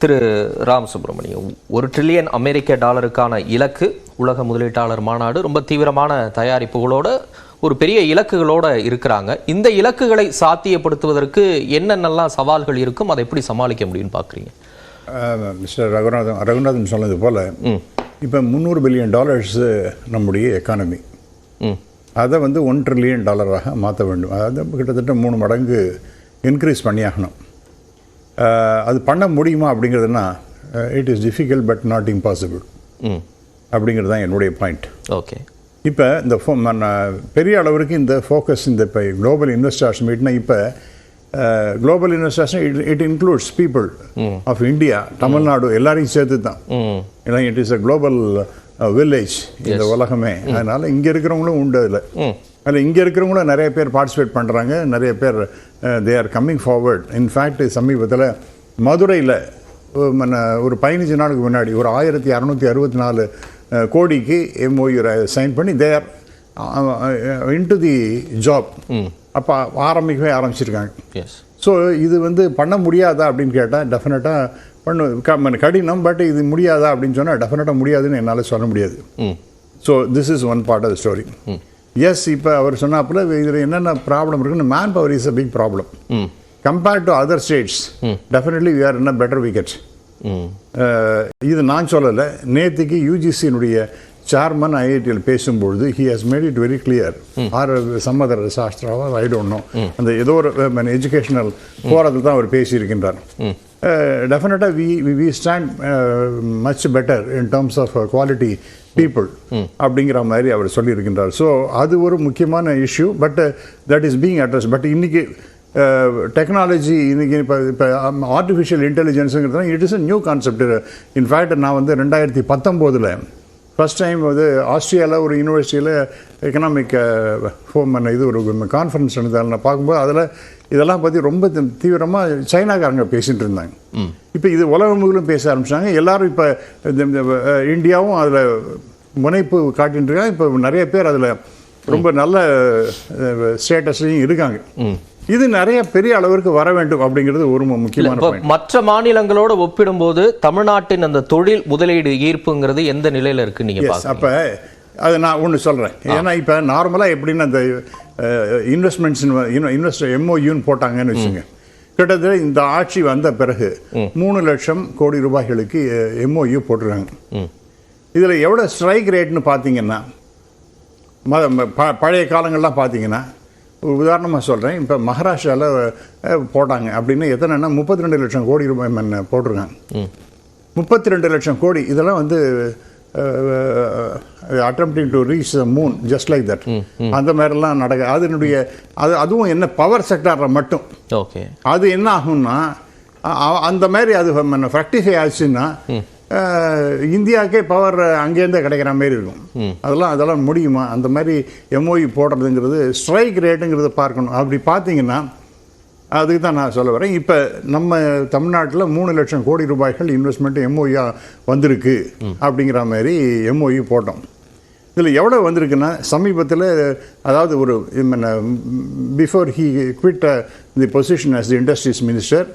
திரு ராம் சுப்பிரமணியம் ஒரு ட்ரில்லியன் அமெரிக்க டாலருக்கான இலக்கு உலக முதலீட்டாளர் மாநாடு ரொம்ப தீவிரமான தயாரிப்புகளோட ஒரு பெரிய இலக்குகளோட இருக்கிறாங்க. இந்த இலக்குகளை சாத்தியப்படுத்துவதற்கு என்னென்னலாம் சவால்கள் இருக்கும் அதை எப்படி சமாளிக்க முடியும்னு பார்க்குறீங்க? மிஸ்டர் ரகுநாதன் ரகுநாதன் சொன்னது போல் இப்போ முந்நூறு பில்லியன் டாலர்ஸ் நம்முடைய எக்கானமி அதை வந்து ஒன் ட்ரில்லியன் டாலராக மாற்ற வேண்டும். அதாவது கிட்டத்தட்ட மூணு மடங்கு இன்க்ரீஸ் பண்ணியாகணும். அது பண்ண முடியுமா அப்படிங்கிறதுனா it is difficult but not impossible hmm. அப்படிங்கிறது தான் என்னுடைய பாயிண்ட் ஓகே. இப்போ இந்த ஃபோ மன்ன பெரிய அளவிற்கு இந்த ஃபோக்கஸ் இந்த இப்போ குளோபல் இன்வெஸ்டர்ஸ் மீட்னா இப்போ global investors it it includes people of India Tamil Nadu எல்லாரையும் சேர்த்து தான் ஏன்னா it is a global village இந்த உலகமே. அதனால் இங்கே இருக்கிறவங்களும் உண்டு அதில். அதில் இங்கே இருக்கிறவங்களும் நிறைய பேர் பார்ட்டிசிபேட் பண்ணுறாங்க நிறைய பேர் they are coming forward in fact சமீபத்தில் மதுரையில் ஒரு பதினஞ்சு நாளுக்கு முன்னாடி ஒரு ஆயிரத்தி அறநூற்றி அறுபத்தி நாலு கோடிக்கு எம்ஓயு சைன் பண்ணி தேர் இன்டு தி ஜாப் அப்போ ஆரம்பிக்கவே ஆரம்பிச்சிருக்காங்க. ஸோ இது வந்து பண்ண முடியாதா அப்படின்னு கேட்டால் டெஃபினட்டாக பண்ணு கடினம் பட் இது முடியாதா அப்படின்னு சொன்னால் டெஃபினட்டாக முடியாதுன்னு என்னால் சொல்ல முடியாது. So this is one part of the story as இப்போ அவர் சொன்னாப்புல இதில் என்னென்ன ப்ராப்ளம் இருக்குன்னு man power is a big problem compared to other states definitely we are a better wicket இது நான் சொல்லலை. நேற்றுக்கு யூஜிசியினுடைய சேர்மன் ஐஐடியில் பேசும்பொழுது he has made it very clear or some other சாஸ்திராவா I don't know அந்த ஏதோ ஒரு எஜுகேஷனல் போகிறதுல தான் அவர் பேசியிருக்கின்றார். டெஃபினட்டாக we we stand much better in terms of quality people அப்படிங்கிற மாதிரி அவர் சொல்லியிருக்கின்றார். ஸோ அது ஒரு முக்கியமான issue but that is being address but இன்னைக்கு டெக்னாலஜி இன்னைக்கு இப்போ இப்போ artificial இன்டெலிஜென்ஸுங்கிறது it is a new concept in fact நான் வந்து ரெண்டாயிரத்தி பத்தொம்போதில் ஃபர்ஸ்ட் டைம் வந்து ஆஸ்திரேலியாவில் ஒரு யூனிவர்சிட்டியில் எக்கனாமிக் ஃபோம் இது ஒரு கான்ஃபரன்ஸ் நடந்தால் நான் பார்க்கும்போது அதில் இதெல்லாம் பற்றி ரொம்ப தீவிரமாக சைனாக்காரங்க பேசிட்டு இருந்தாங்க. இப்போ இது உலகம் முழுவதும் பேச ஆரம்பிச்சாங்க. எல்லாரும் இப்போ இந்தியாவும் அதில் முனைப்பு காட்டிட்டு இருக்காங்க. இப்போ நிறைய பேர் அதில் ரொம்ப நல்ல ஸ்டேட்டஸ்லையும் இருக்காங்க. இது நிறைய பெரிய அளவிற்கு வர வேண்டும் அப்படிங்கிறது ஒரு முக்கியமான மற்ற மாநிலங்களோட ஒப்பிடும்போது தமிழ்நாட்டின் அந்த தொழில் முதலீடு ஈர்ப்புங்கிறது எந்த நிலையில இருக்கு நீங்க அப்போ அது நான் ஒன்று சொல்கிறேன் ஏன்னா இப்போ நார்மலாக எப்படின்னு அந்த இன்வெஸ்ட்மெண்ட்ஸ் இன்வெஸ்ட் எம்ஓயூன்னு போட்டாங்கன்னு வச்சுங்க. கிட்டத்தட்ட இந்த ஆட்சி வந்த பிறகு மூணு லட்சம் கோடி ரூபாய்களுக்கு எம்ஓயு போட்டிருக்காங்க. இதில் எவ்வளோ ஸ்ட்ரைக் ரேட்னு பார்த்தீங்கன்னா ப- பழைய காலங்கள்லாம் பார்த்தீங்கன்னா உதாரணமாக சொல்கிறேன் இப்போ மகாராஷ்டிராவில் போட்டாங்க. அப்படின்னு எத்தனைன்னா முப்பத்தி ரெண்டு லட்சம் கோடி ரூபாய் போட்டிருக்காங்க. முப்பத்தி ரெண்டு லட்சம் கோடி. இதெல்லாம் வந்து attempting to reach the moon just like that அந்த மாதிரிலாம் நடக்க அதனுடைய அது அதுவும் என்ன பவர் செக்டாரில் மட்டும். ஓகே. அது என்ன ஆகும்னா அந்த மாதிரி அது ஃப்ராக்டிஃபை ஆச்சுன்னா இந்தியாவுக்கே பவர் அங்கேருந்தே கிடைக்கிற மாதிரி இருக்கும். அதெல்லாம் அதெல்லாம் முடியுமா? அந்த மாதிரி எம்ஓஇ போடுறதுங்கிறது ஸ்ட்ரைக் ரேட்டுங்கிறத பார்க்கணும். அப்படி பார்த்தீங்கன்னா அதுக்கு தான் நான் சொல்ல வரேன். இப்போ நம்ம தமிழ்நாட்டில் மூணு லட்சம் கோடி ரூபாய்கள் இன்வெஸ்ட்மெண்ட் எம்ஓஇயா வந்திருக்கு அப்படிங்கிற மாதிரி எம்ஓஇ போட்டோம். இதில் எவ்வளோ வந்திருக்குன்னா சமீபத்தில் அதாவது ஒரு before he quit the position as the industries minister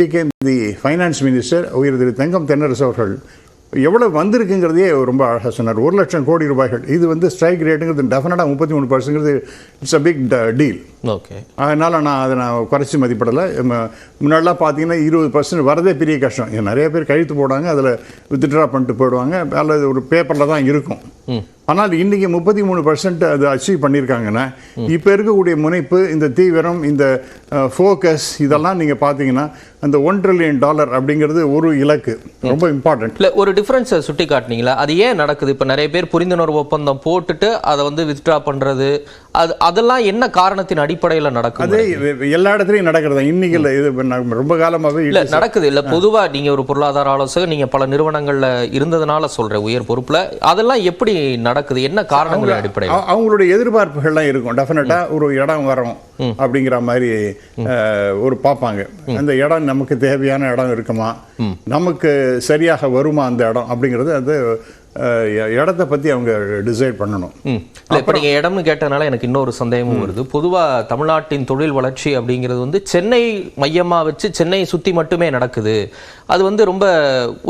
became the finance minister உயர் திரு தங்கம் தென்னரசு அவர்கள். எவ்வளோ வந்திருக்குங்கிறதையே ரொம்ப அழகாக சொன்னார். ஒரு லட்சம் கோடி ரூபாய்கள். இது வந்து ஸ்ட்ரைக் ரேட்டுங்கிறது டெஃபினட்டாக முப்பத்தி மூணு பர்சன்ட்ங்கிறது it's a big deal okay. அதனால் நான் அதை நான் குறைச்சி மதிப்பிடலை. முன்னாடிலாம் பார்த்தீங்கன்னா இருபது பர்சன்ட் வரதே பெரிய கஷ்டம். நிறைய பேர் கழுத்து போடுவாங்க அதில் வித்ட்ரா பண்ணிட்டு போயிடுவாங்க அல்லது ஒரு பேப்பரில் தான் இருக்கும். ஆனால் இன்றைக்கி முப்பத்தி மூணு பர்சன்ட் அது அச்சீவ் பண்ணியிருக்காங்கன்னா இப்போ இருக்கக்கூடிய முனைப்பு இந்த தீவிரம் இந்த ஃபோக்கஸ் இதெல்லாம் நீங்கள் பார்த்தீங்கன்னா அந்த ஒன் ட்ரில்லியன் டாலர் அப்படிங்கிறது ஒரு இலக்கு. ரொம்ப இம்பார்ட்டன்ட் இல்ல ஒரு டிஃபரன்ஸை சுட்டி காட்டினீங்களா? அது ஏன் நடக்குது? இப்ப நிறைய பேர் புரிந்துணர்வு ஒப்பந்தம் போட்டுட்டு அதை வந்து வித்ட்ரா பண்றது அது அதெல்லாம் என்ன காரணத்தின் அடிப்படையில நடக்குது? அதே எல்லா இடத்துலையும் நடக்கிறது? இன்னைக்கு இல்லை இது ரொம்ப காலமாகவே இல்ல நடக்குது. இல்ல பொதுவா நீங்க ஒரு பொருளாதார ஆலோசகர் நீங்க பல நிறுவனங்கள்ல இருந்ததுனால சொல்ற உயர் பொறுப்புல. அதெல்லாம் எப்படி நடக்குது? என்ன காரணங்கள் அடிப்படையில்? அவ- அவங்களுடைய எதிர்பார்ப்புகள்லாம் இருக்கும். டெஃபினட்டா ஒரு இடம் வரும் அப்படிங்கிற மாதிரி ஒரு பார்ப்பாங்க. அந்த இடம் நமக்கு தேவையான இடம் இருக்குமா? நமக்கு சரியாக வருமா அந்த இடம் அப்படிங்கிறது அது இடத்த பற்றி அவங்க டிசைட் பண்ணணும். இல்லை இப்போ நீங்கள் இடம்னு கேட்டனால எனக்கு இன்னொரு சந்தேகமும் வருது. பொதுவாக தமிழ்நாட்டின் தொழில் வளர்ச்சி அப்படிங்கிறது வந்து சென்னை மையமாக வச்சு சென்னையை சுற்றி மட்டுமே நடக்குது. அது வந்து ரொம்ப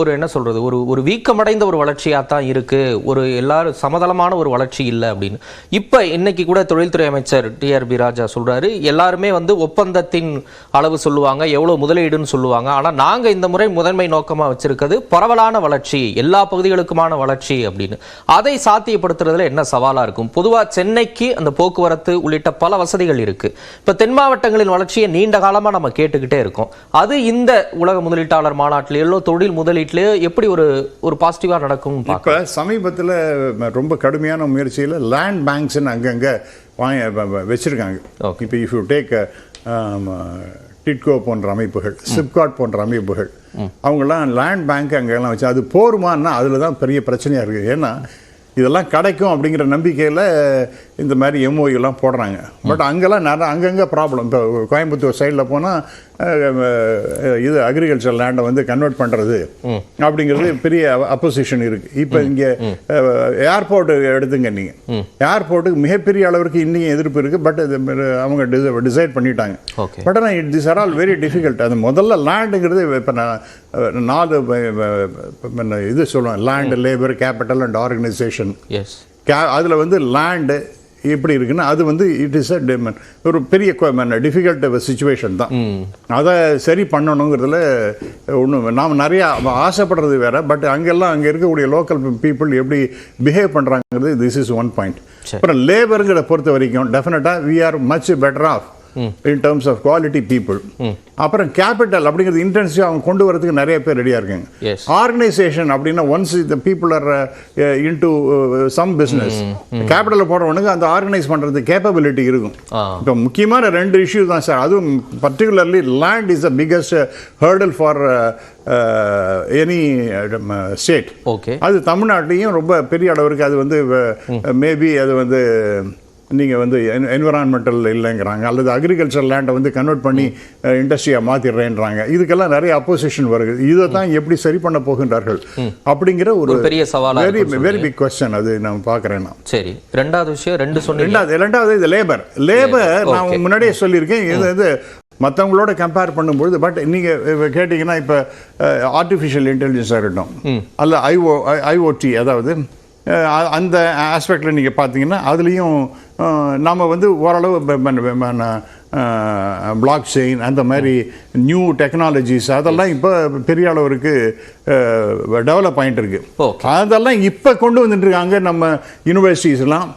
ஒரு என்ன சொல்கிறது ஒரு ஒரு வீக்கமடைந்த ஒரு வளர்ச்சியாக தான் இருக்குது ஒரு எல்லாரும் சமதளமான ஒரு வளர்ச்சி இல்லை அப்படின்னு. இப்போ இன்னைக்கு கூட தொழில்துறை அமைச்சர் டிஆர்பி ராஜா சொல்கிறாரு எல்லாருமே வந்து ஒப்பந்தத்தின் அளவு சொல்லுவாங்க எவ்வளோ முதலீடுன்னு சொல்லுவாங்க. ஆனால் நாங்கள் இந்த முறை முதன்மை நோக்கமாக வச்சிருக்கிறது பரவலான வளர்ச்சி எல்லா பகுதிகளுக்குமான வளர்ச்சி. அப்படின்னு. அதை சாத்தியப்படுத்துறதுல என்ன சவாலா இருக்கும்? பொதுவா சென்னைக்கு அந்த போக்குவரத்து உள்ளிட்ட பல வசதிகள் இருக்கு. இப்ப தென் மாவட்டங்களின் வளர்ச்சியை நீண்ட காலமா நம்ம கேட்டுக்கிட்டே இருக்கோம். அது இந்த உலக முதலீட்டாளர் மாநாட்டிலேயோ தொழில் முதலீட்டிலேயோ எப்படி ஒரு ஒரு பாசிட்டிவா நடக்கும் இப்போ சமீபத்தில் ரொம்ப கடுமையான முயற்சியில் லேண்ட் பேங்க்ஸ்ன்னு அங்கங்கே வாங்கி வச்சிருக்காங்க. இப்போ இஃப் யூ டேக் டிட்கோ போன்ற அமைப்புகள் சிப்காட் போன்ற அமைப்புகள். அவங்கெல்லாம் லேண்ட் பேங்க் அங்கெல்லாம் வச்சு அது போருமான்னா அதில் தான் பெரிய பிரச்சனையாக இருக்குது ஏன்னா இதெல்லாம் கிடைக்கும் அப்படிங்கிற நம்பிக்கையில் இந்த மாதிரி எல்லாம் போடுறாங்க. பட் அங்கெல்லாம் நிறைய அங்கங்கே ப்ராப்ளம் இப்போ கோயம்புத்தூர் சைடில் போனால் இது அக்ரிகல்ச்சர் லேண்டை வந்து கன்வெர்ட் பண்ணுறது அப்படிங்கிறது பெரிய அப்போசிஷன் இருக்குது இப்போ இங்கே ஏர்போர்ட் எடுத்துங்க நீங்கள் ஏர்போர்ட்டுக்கு மிகப்பெரிய அளவிற்கு இன்னும் எதிர்ப்பு இருக்குது பட் அவங்க டிசைட் பண்ணிட்டாங்க. பட் ஆனால் it this are all very difficult அது முதல்ல லேண்டுங்கிறது இப்போ நான் நாலு இது சொல்லுவேன் land labour capital and organisation K அதில் வந்து லேண்டு எப்படி இருக்குன்னா அது வந்து இட் இஸ் அ ஒரு பெரிய டிஃபிகல்ட் சுச்சுவேஷன் தான். அதை சரி பண்ணணுங்கிறதுல ஒன்றும் நாம் நிறையா ஆசைப்படுறது வேற பட் அங்கெல்லாம் அங்கே இருக்கக்கூடிய லோக்கல் பீப்புள் எப்படி பிஹேவ் பண்ணுறாங்கிறது திஸ் இஸ் ஒன் பாயிண்ட் அப்புறம் லேபருங்கிற பொறுத்த வரைக்கும் டெஃபினட்டாக we are much better off in terms of quality people அப்புறம் கேபிட்டல் அப்படிங்கிறது இன்டென்சிவ் அவங்க கொண்டு வரதுக்கு நிறைய பேர் ரெடியாக இருக்காங்க. ஆர்கனைசேஷன் அப்படின்னா once the people are into some business கேபிட்டலில் போடுறவனுக்கு அந்த ஆர்கனைஸ் பண்ணுறது கேப்பபிலிட்டி இருக்கும். இப்போ முக்கியமான ரெண்டு இஷ்யூ தான் சார். அதுவும் particularly land is the biggest hurdle for any state okay அது தமிழ்நாட்டிலையும் ரொம்ப பெரிய அளவிற்கு அது வந்து மேபி அது வந்து நீங்கள் வந்து என்விரான்மெண்டல் இல்லைங்கிறாங்க. அல்லது அக்ரிகல்ச்சர் லேண்டை வந்து கன்வெர்ட் பண்ணி இண்டஸ்ட்ரியாக மாற்றிடுறேன்றாங்க இதுக்கெல்லாம் நிறைய அப்போசிஷன் வருது. இதை தான் எப்படி சரி பண்ண போகின்றார்கள்? அப்படிங்கிற ஒரு பெரிய சவாலா வெரி வெரி பிக் கொஸ்டின் அது நான் பார்க்குறேன் நான். சரி. ரெண்டாவது விஷயம் ரெண்டு சொன்னீங்க. ரெண்டாவது ரெண்டாவது இது லேபர் லேபர் நான் முன்னாடியே சொல்லியிருக்கேன். இது இது மற்றவங்களோட கம்பேர் பண்ணும்பொழுது பட் நீங்கள் கேட்டிங்கன்னா இப்போ ஆர்டிஃபிஷியல் இன்டெலிஜென்ஸாக இருக்கட்டும் அல்ல ஐஓ ஐஓடி அதாவது அந்த ஆஸ்பெக்டில் நீங்கள் பார்த்தீங்கன்னா அதுலேயும் நாம் வந்து ஓரளவு பிளாக் செயின் அந்த மாதிரி நியூ டெக்னாலஜிஸ் அதெல்லாம் இப்போ பெரிய அளவிற்கு டெவலப் ஆகிட்டு இருக்கு. அதெல்லாம் இப்போ கொண்டு வந்துட்டு இருக்காங்க நம்ம யூனிவர்சிட்டிஸ்லாம்.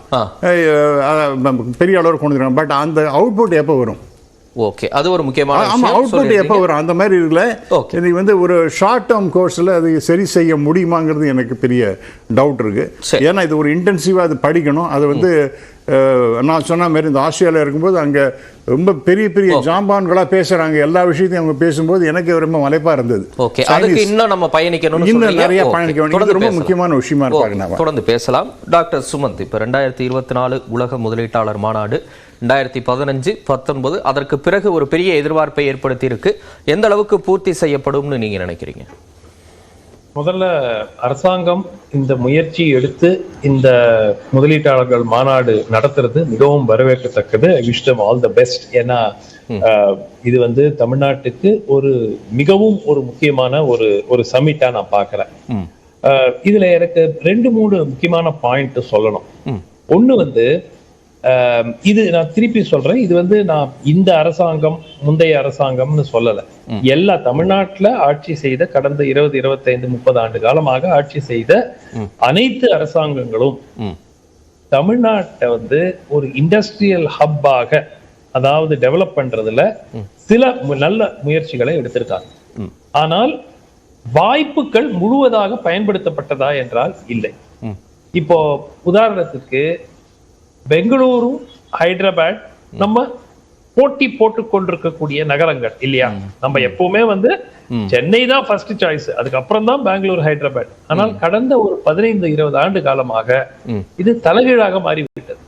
பெரிய அளவில் கொண்டு வந்துருக்காங்க பட் அந்த அவுட்புட் எப்போ வரும் ஓகே அது ஒரு முக்கியமான ஆமா விஷயம் அவுட்புட். எப்போ வரும் அந்த மாதிரி இருக்குல்ல. இது வந்து ஒரு ஷார்ட் டேர்ம் கோர்ஸில் அது சரி செய்ய முடியுமாங்கிறது எனக்கு பெரிய டவுட் இருக்கு சரி. ஏன்னா இது ஒரு இன்டென்சிவாக அது படிக்கணும் அது வந்து நான் சொன்ன மாதிரி இந்த ஆஸ்திரேலியா இருக்கும்போது அங்கே ரொம்ப பெரிய பெரிய ஜாம்பான்களாக பேசுகிறாங்க எல்லா விஷயத்தையும் அவங்க பேசும்போது எனக்கு ரொம்ப மலைப்பாக இருந்தது ஓகே அதுக்கு இன்னும் நம்ம பயணிக்கணும்னு இன்னும். நிறைய. பயணிக்க வேண்டியது ரொம்ப. முக்கியமான விஷயமா இருப்பாங்க தொடர்ந்து பேசலாம் டாக்டர் சுமந்த் இப்ப ரெண்டாயிரத்தி இருபத்தி நாலு உலக முதலீட்டாளர் மாநாடு ரெண்டாயிரத்தி பதினஞ்சு பத்தொன்பது அதற்கு பிறகு ஒரு பெரிய எதிர்பார்ப்பை ஏற்படுத்தி இருக்கு எந்த அளவுக்கு பூர்த்தி செய்யப்படும்னு நீங்க நினைக்கிறீங்க? முதல்ல அரசாங்கம் இந்த முயற்சி எடுத்து இந்த முதலீட்டாளர்கள் மாநாடு நடத்துறது மிகவும் வரவேற்கத்தக்கது. விஷ் ஆல் த பெஸ்ட் ஏன்னா இது வந்து தமிழ்நாட்டுக்கு ஒரு மிகவும் ஒரு முக்கியமான ஒரு ஒரு சமிட்டா நான். அஹ், இதுல எனக்கு ரெண்டு மூணு முக்கியமான பாயிண்ட் சொல்லணும். ஒண்ணு வந்து இது நான் திருப்பி சொல்றேன். இது வந்து நான் இந்த அரசாங்கம் முந்தைய அரசாங்கம்னு சொல்லல. எல்லா தமிழ்நாட்டுல ஆட்சி செய்த கடந்த இருபது இருபத்தைந்து முப்பது ஆண்டு காலமாக ஆட்சி செய்த அனைத்து அரசாங்கங்களும். தமிழ்நாட்டை வந்து ஒரு இண்டஸ்ட்ரியல் ஹப்பாக அதாவது டெவலப் பண்றதுல சில நல்ல முயற்சிகளை எடுத்திருக்காங்க. ஆனால் வாய்ப்புகள் முழுவதாக பயன்படுத்தப்பட்டதா என்றால் இல்லை. இப்போ உதாரணத்துக்கு பெங்களூரும் ஹைதராபாத் நம்ம போட்டி போட்டு கொண்டிருக்கக்கூடிய நகரங்கள் இல்லையா? நம்ம எப்பவுமே வந்து சென்னை தான் ஃபர்ஸ்ட் சாய்ஸ் அதுக்கப்புறம் தான் பெங்களூர் ஹைதராபாத். ஆனால் கடந்த ஒரு பதினைந்து இருபது ஆண்டு காலமாக. இது தலைகீழாக மாறிவிட்டது.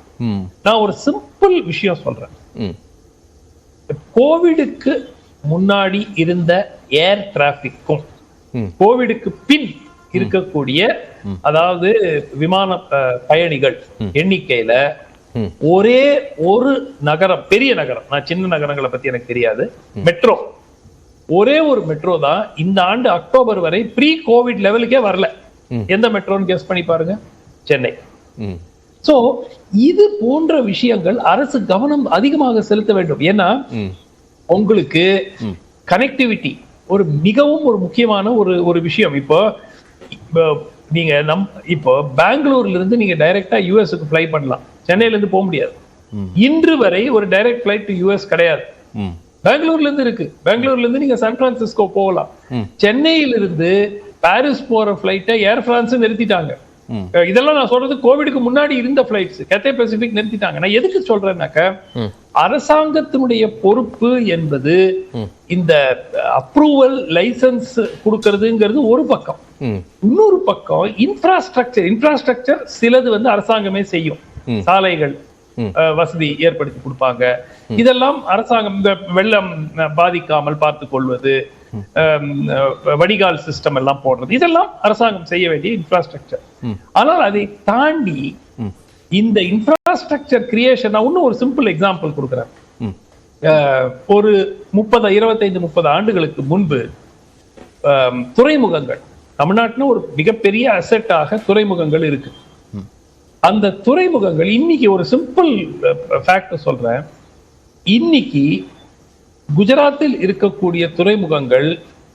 நான் ஒரு சிம்பிள் விஷயம் சொல்றேன். கோவிடுக்கு முன்னாடி இருந்த ஏர் டிராபிக்கும். கோவிடுக்கு பின் இருக்கக்கூடிய அதாவது விமான பயணிகள் எண்ணிக்கையில. ஒரே ஒரு நகரம் பெரிய நகரம். நான் சின்ன நகரங்களை பத்தி எனக்கு தெரியாது. மெட்ரோ. ஒரே ஒரு மெட்ரோ தான் இந்த ஆண்டு அக்டோபர் வரை ப்ரீ கோவிட் லெவலுக்கே வரல எந்த மெட்ரோன்னு கெஸ் பண்ணி பாருங்க. சென்னை. சோ இது போன்ற விஷயங்கள் அரசு கவனம் அதிகமாக செலுத்த வேண்டும். ஏன்னா உங்களுக்கு கனெக்டிவிட்டி ஒரு மிகவும் ஒரு முக்கியமான ஒரு ஒரு விஷயம். இப்போ இப்போ நீங்க நம் இப்போ பெங்களூர்ல இருந்து நீங்க டைரக்டா யூஎஸ்க்கு ஃப்ளை பண்ணலாம். சென்னையில இருந்து போக முடியாது. இன்று வரை ஒரு டைரக்ட் ஃபிளைட் டு யூஎஸ் கிடையாது. பெங்களூர்ல இருந்து இருக்கு. பெங்களூர்ல இருந்து நீங்க சான் பிரான்சிஸ்கோ போகலாம். ம். சென்னையில இருந்து பாரிஸ் போற ஃபிளைட்டை ஏர் பிரான்ஸ் நிறுத்திட்டாங்க. இதெல்லாம் நான் சொல்றது கோவிடுக்கு முன்னாடி இருந்த ஃபிளைட்ஸ் கெத்தே பசிபிக் நிறுத்திட்டாங்க. நான் எதுக்கு சொல்றேன்னாக்க. அரசாங்கத்தினுடைய பொறுப்பு என்பது இந்த அப்ரூவல் லைசன்ஸ் கொடுக்கறதுங்கிறது ஒரு பக்கம். இன்னொரு பக்கம் இன்ஃப்ராஸ்ட்ரக்சர் இன்ஃப்ராஸ்ட்ரக்சர் சிலது வந்து அரசாங்கமே செய்யும். சாலைகள் வசதி ஏற்படுத்தி கொடுப்பாங்க. இதெல்லாம் அரசாங்கம் இந்த வெள்ளம் பாதிக்காமல் பார்த்து கொள்வது வடிகால் சிஸ்டம் எல்லாம் போடுறது இதெல்லாம் அரசாங்கம் செய்ய வேண்டிய இன்ஃப்ராஸ்ட்ரக்சர் ஆனால் அதை தாண்டி இந்த இன்ஃப்ராஸ்ட்ரக்சர் கிரியேஷன் இன்னும் ஒரு சிம்பிள் எக்ஸாம்பிள் கொடுக்குறேன். ஒரு முப்பது இருபத்தைந்து முப்பது ஆண்டுகளுக்கு முன்பு துறைமுகங்கள் தமிழ்நாட்டுல ஒரு மிகப்பெரிய அசெட்டாக துறைமுகங்கள் இருக்கு. அந்த துறைமுகங்கள் இன்னைக்கு ஒரு சிம்பிள் ஃபேக்ட் சொல்றேன். இன்னைக்கு குஜராத்தில் இருக்கக்கூடிய துறைமுகங்கள்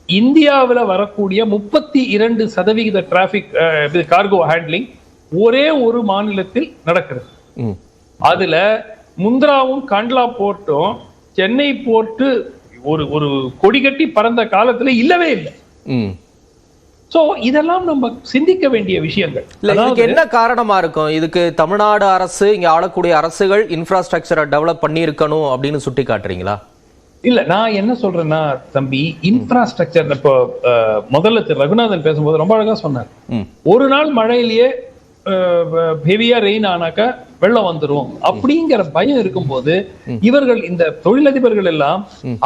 இந்தியாவுல வரக்கூடிய முப்பத்தி இரண்டு சதவிகித டிராபிக் கார்கோ ஹேண்ட்லிங் ஒரே ஒரு மாநிலத்தில் நடக்கிறது. ம். அதுல முந்திராவும் கண்ட்லா போர்ட்டும் சென்னை போர்ட்டு ஒரு ஒரு கொடி கட்டி பறந்த காலத்துல இல்லவே இல்லை. சோ இதெல்லாம் நம்ம சிந்திக்க வேண்டிய விஷயங்கள். இதுக்கு என்ன காரணமா இருக்கும்? இதுக்கு தமிழ்நாடு அரசு இங்க ஆளக்கூடிய அரசுகள் இன்ஃப்ராஸ்ட்ரக்சரை டெவலப் பண்ணி இருக்கணும் அப்படின்னு சுட்டி காட்டுறீங்களா இல்ல நான் என்ன சொல்றேன்னா தம்பி இன்ஃப்ராஸ்ட்ரக்சர் இப்போ முதல்ல திரு. ரகுநாதன் பேசும்போது ரொம்ப அழகா சொன்னார். ஒரு நாள் மழையிலேயே ஹெவியா ரெயின் ஆனாக்கா வெள்ளம் வந்துரும். அப்படிங்கிற பயம் இருக்கும்போது இவர்கள் இந்த தொழிலதிபர்கள் எல்லாம்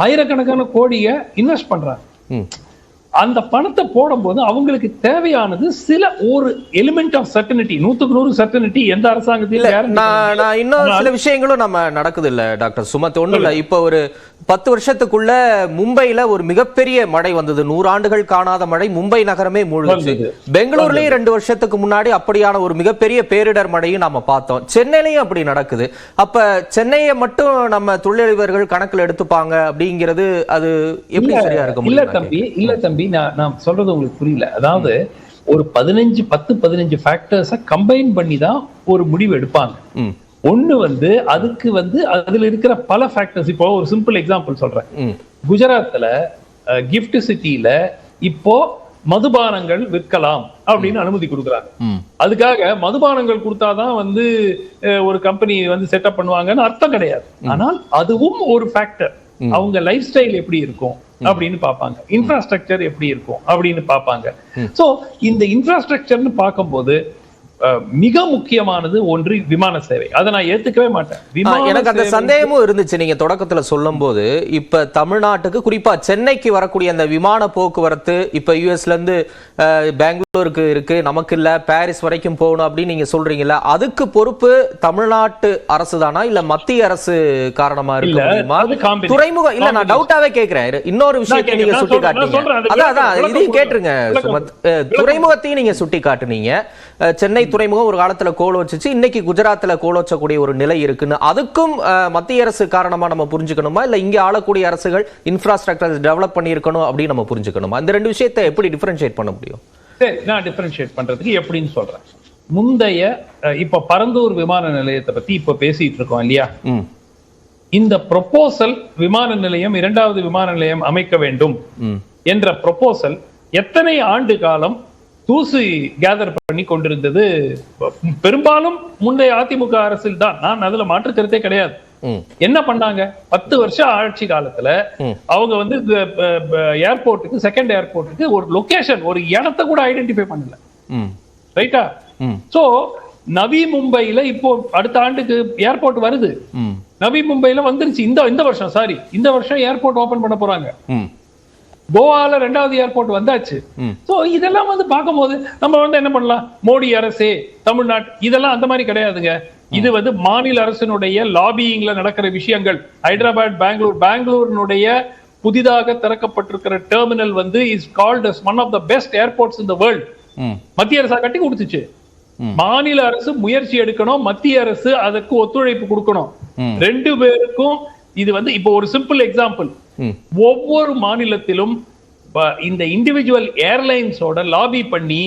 ஆயிரக்கணக்கான கோடிய இன்வெஸ்ட் பண்றாங்க. அந்த பணத்தை போடும்போது அவங்களுக்கு தேவையானது சில ஒரு எலிமெண்ட் ஆஃப் சர்டனிட்டி நூத்துக்கு நூறு சர்டனிட்டி எந்த பண்ண நான் இன்னும் சில விஷயங்களும் நம்ம நடக்குது இல்ல டாக்டர் சுமத். ஒண்ணும் இல்ல. இப்ப ஒரு பத்து வருஷத்துக்குள்ள மும்பைல ஒரு மிகப்பெரிய மழை வந்தது. நூறு ஆண்டுகள் காணாத மழை. மும்பை நகரமே மூழ்கிச்சு. பெங்களூர்லயும் ரெண்டு வருஷத்துக்கு முன்னாடி அப்படியான ஒரு மிகப்பெரிய பேரிடர் மழையும் நாம பார்த்தோம். சென்னையிலயும் அப்படி நடக்குது. அப்ப சென்னையை மட்டும் நம்ம தொழிலதிபர்கள் கணக்குல எடுத்துப்பாங்க அப்படிங்கிறது அது எப்படி சரியா இருக்க இல்ல தம்பி இல்ல தம்பி. நான் நான் சொல்றது உங்களுக்கு புரியல. அதாவது ஒரு பதினஞ்சு பத்து பதினஞ்சு ஃபேக்டர்ஸ கம்பைன் பண்ணி தான் ஒரு முடிவு எடுப்பாங்க. ஒண்ணு வந்து அதுக்கு வந்து அதுல இருக்கிற பல ஃபேக்டர்ஸ் இப்போ ஒரு சிம்பிள் எக்ஸாம்பிள் சொல்றேன். ம். குஜராத்ல கிஃப்ட் சிட்டில இப்போ மதுபானங்கள் விற்கலாம் அப்படின்னு அனுமதி கொடுக்குறாங்க. அதுக்காக மதுபானங்கள் கொடுத்தாதான் வந்து ஒரு கம்பெனி வந்து செட்டப் பண்ணுவாங்கன்னு அர்த்தம் கிடையாது. ஆனால் அதுவும் ஒரு ஃபேக்டர் அவங்க லைஃப் ஸ்டைல் எப்படி இருக்கும்? அப்படின்னு பார்ப்பாங்க. இன்ஃப்ராஸ்ட்ரக்சர் எப்படி இருக்கும் அப்படின்னு பார்ப்பாங்க. சோ இந்த இன்ஃப்ராஸ்ட்ரக்சர்னு பார்க்கும்போது மிக முக்கியமானது ஒன்று விமான சேவை. அதை நான் ஏத்துக்கவே மாட்டேன். எனக்கு அந்த சந்தேகமும் இருந்துச்சு. நீங்க தொடக்கத்துல சொல்லும்போது இப்ப தமிழ்நாட்டுக்கு குறிப்பா சென்னைக்கு வரக்கூடிய அந்த விமான போக்குவரத்து இப்ப யூஎஸ்ல இருந்து பெங்களூருக்கு இருக்கு நமக்கு இல்ல பாரிஸ் வரைக்கும் போகணும் அப்படின்னு நீங்க சொல்றீங்கல்ல அதுக்கு பொறுப்பு தமிழ்நாட்டு அரசு தானா? இல்ல மத்திய அரசு காரணமா இருக்க. துறைமுகம் இல்ல நான் டவுட்டாவே கேக்குறேன் இன்னொரு விஷயத்தை நீங்க சுட்டி காட்டுனீங்க அதான் அதான் இதையும். கேட்டுருங்க துறைமுகத்தையும் நீங்க சுட்டி காட்டுனீங்க சென்னை துறைமுகம் ஒரு காலத்துல கோல் வச்சுச்சு. இன்னைக்கு குஜராத்ல கோல் வச்சக்கூடிய ஒரு நிலை இருக்குன்னு. அதுக்கும் மத்திய அரசு காரணமா நம்ம புரிஞ்சுக்கணுமா? இல்ல இங்க ஆளக்கூடிய அரசுகள் இன்ஃப்ராஸ்ட்ரக்சர் டெவலப் பண்ணியிருக்கணும் அப்படின்னு நம்ம புரிஞ்சுக்கணுமா? இந்த ரெண்டு விஷயத்தை எப்படி டிஃபரன்ஷியேட் பண்ண முடியும்? நான் டிஃபரன்ஷியேட் பண்றதுக்கு எப்படின்னு சொல்றேன். முந்தைய இப்ப பரந்தூர் விமான நிலையத்தை பத்தி இப்ப பேசிட்டு இருக்கோம் இல்லையா? இந்த ப்ரொபோசல் விமான நிலையம் இரண்டாவது விமான நிலையம் அமைக்க வேண்டும் என்ற ப்ரொபோசல் எத்தனை ஆண்டு காலம் தூசு கேதர் பண்ணி கொண்டிருந்தது. பெரும்பாலும் முந்தைய அதிமுக அரசில் தான். நான் அதுல மாற்று கருத்தே கிடையாது. என்ன பண்ணாங்க? பத்து வருஷம் ஆட்சி காலத்துல. அவங்க வந்து ஏர்போர்ட்டுக்கு செகண்ட் ஏர்போர்ட்டுக்கு ஒரு லொகேஷன் ஒரு இடத்தை கூட ஐடென்டிஃபை பண்ணல. ரைட்டா சோ நவி மும்பைல இப்போ அடுத்த ஆண்டுக்கு ஏர்போர்ட் வருது. நவி மும்பைல வந்துருச்சு. இந்த இந்த வருஷம் சாரி இந்த வருஷம் ஏர்போர்ட் ஓபன் பண்ண போறாங்க. கோவால ரெண்டாவது ஏர்போர்ட் வந்தாச்சு. சோ இதெல்லாம் வந்து பார்க்கும்போது நம்ம வந்து என்ன பண்ணலாம்? மோடி அரசே தமிழ்நாடு இதெல்லாம் அந்த மாதிரி கிடையாதுங்க. இது வந்து மாநில அரசினுடைய லாபியிங்ல நடக்கிற விஷயங்கள். ஹைதராபாத் பெங்களூர் பெங்களூரினுடைய புதிதாக திறக்கப்பட்டிருக்கிற டெர்மினல் வந்து is called as one of the best airports in the world மத்திய அரசா கட்டி கொடுத்துச்சு. மாநில அரசு முயற்சி எடுக்கணும் மத்திய அரசு அதற்கு ஒத்துழைப்பு கொடுக்கணும். ரெண்டு பேருக்கும் இது வந்து இப்போ ஒரு சிம்பிள் எக்ஸாம்பிள் ஒவ்வொரு மாநிலத்திலும் இந்த இண்டிவிஜுவல் ஏர்லைன்ஸோட லாபி பண்ணி.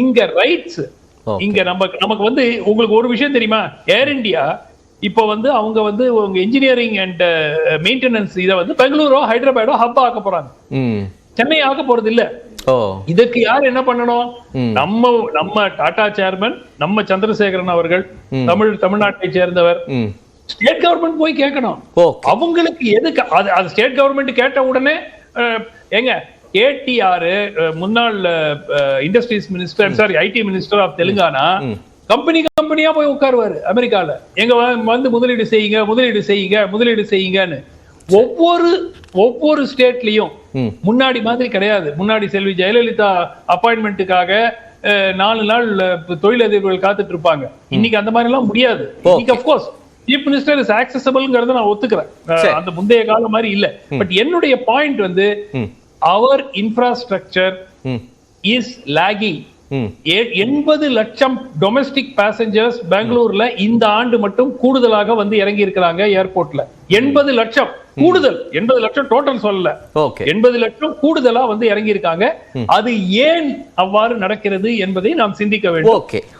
இங்க ரைட்ஸ். இங்க நம்ம நமக்கு வந்து உங்களுக்கு ஒரு விஷயம் தெரியுமா? ஏர் இந்தியா இப்போ வந்து அவங்க வந்து உங்க இன்ஜினியரிங் அண்ட் மெயின்டெனன்ஸ் இதை வந்து பெங்களூரோ ஹைதராபாடோ ஹப் ஆக்க போறாங்க. சென்னை ஆக்க போறது இல்ல இதற்கு யார் என்ன பண்ணணும்? நம்ம நம்ம டாடா சேர்மன் நம்ம சந்திரசேகரன் அவர்கள் தமிழ் தமிழ்நாட்டை சேர்ந்தவர். ஸ்டேட் கவர்மெண்ட் போய் கேட்கணும். அவங்களுக்கு எதுக்கு அது அது ஸ்டேட் கவர்மெண்ட் கேட்ட உடனே ஏங்க கேடிஆர் முன்னாள் industries minister sorry IT minister of Telangana company கம்பெனியா போய் உட்காருவாரு அமெரிக்கால. எங்க வந்து முதலீடு செய்யுங்க முதலீடு செய்யுங்க முதலீடு செய்யுங்கன்னு. ஒவ்வொரு ஒவ்வொரு ஸ்டேட்லயும் முன்னாடி மாதிரி கிடையாது. முன்னாடி செல்வி ஜெயலலிதா அப்பாயின்மெண்ட்டுக்காக நாலு நாள் தொழிலதிபர்கள் காத்துட்டு இருப்பாங்க. இன்னைக்கு அந்த மாதிரி எல்லாம் முடியாது இன்னைக்கு of course chief minister is ஆக்சசபிள்ங்கிறத நான் ஒத்துக்கிறேன். அந்த முந்தைய காலம் மாதிரி இல்ல. பட் என்னுடைய பாயிண்ட் வந்து அவர் இன்ஃப்ராஸ்ட்ரக்சர் இஸ் லாகிங் எண்பது லட்சம் டொமஸ்டிக் பேசஞ்சர்ஸ் பெங்களூர்ல இந்த ஆண்டு மட்டும் கூடுதலாக வந்து இறங்கி இருக்கிறாங்க ஏர்போர்ட்ல எண்பது லட்சம். கூடுதல். எண்பது லட்சம் டோட்டல் சொல்லல. ஓகே. எண்பது லட்சம் கூடுதலா வந்து இறங்கி இருக்காங்க அது ஏன் அவ்வாறு நடக்கிறது என்பதை நாம் சிந்திக்க வேண்டும்.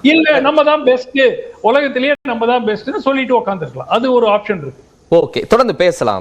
இல்ல நம்ம தான் பெஸ்ட் உலகத்திலேயே நம்ம தான் பெஸ்ட்னு சொல்லிட்டு உட்காந்துருக்கலாம் அது ஒரு ஆப்ஷன் இருக்கு. ஓகே. தொடர்ந்து பேசலாம்.